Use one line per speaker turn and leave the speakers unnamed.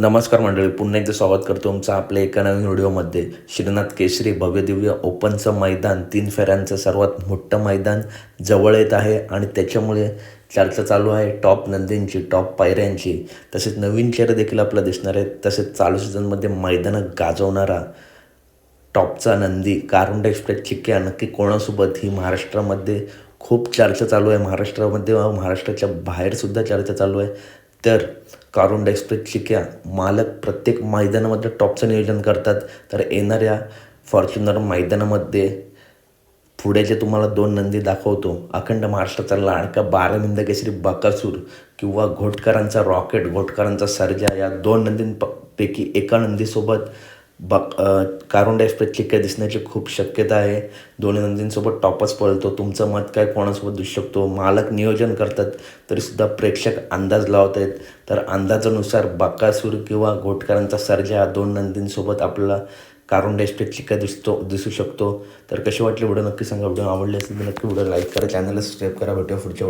नमस्कार मंडळी पुन्हा एकदा स्वागत करतो तुमचं आपल्या एका नवीन व्हिडिओमध्ये. श्रीनाथ केसरी भव्यदिव्य ओपनचं मैदान तीन फेऱ्यांचं सर्वात मोठं मैदान जवळ येत आहे आणि त्याच्यामुळे चर्चा चालू आहे टॉप नंदींची टॉप पायऱ्यांची. तसेच नवीन चेहरे देखील आपला दिसणार आहेत. तसेच चालू सीझनमध्ये मैदानं गाजवणारा टॉपचा नंदी कारुंड एक्सप्रेस चिक्क्या नक्की कोणासोबत? ही महाराष्ट्रामध्ये खूप चर्चा चालू आहे. महाराष्ट्रामध्ये महाराष्ट्राच्या बाहेरसुद्धा चर्चा चालू आहे. तर कारुंड एक्सप्रेस चिक्क्या मालक प्रत्येक मैदानामध्ये टॉपचं नियोजन करतात. तर येणाऱ्या फॉर्च्युनर मैदानामध्ये पुढे जे तुम्हाला दोन नंदी दाखवतो अखंड महाराष्ट्राचा लाडका बारा केसरी बकासूर किंवा घोटकरांचा रॉकेट घोटकरांचा सर्जा या दोन नंदींपैकी एका नंदीसोबत बक कारुंडा एक्सप्रेस चिक्क्या दिसण्याची खूप शक्यता आहे. दोन्ही नंदींसोबत टॉपच पळतो. तुमचं मत काय कोणासोबत दिसू शकतो? मालक नियोजन करतात तरीसुद्धा प्रेक्षक अंदाज लावत आहेत तर अंदाजानुसार बाकासूर किंवा घोटकरांचा सर्जा दोन नंदींसोबत आपल्याला कारुंडा एक्सप्रेस चिक्का दिसतो दिसू शकतो. तर कशी वाटली व्हिडिओ? नक्की सांगा. व्हिडिओ आवडले असेल तर नक्की व्हिडिओ लाईक करा. चॅनलला सबस्क्राईब करा. भेटूया पुढच्या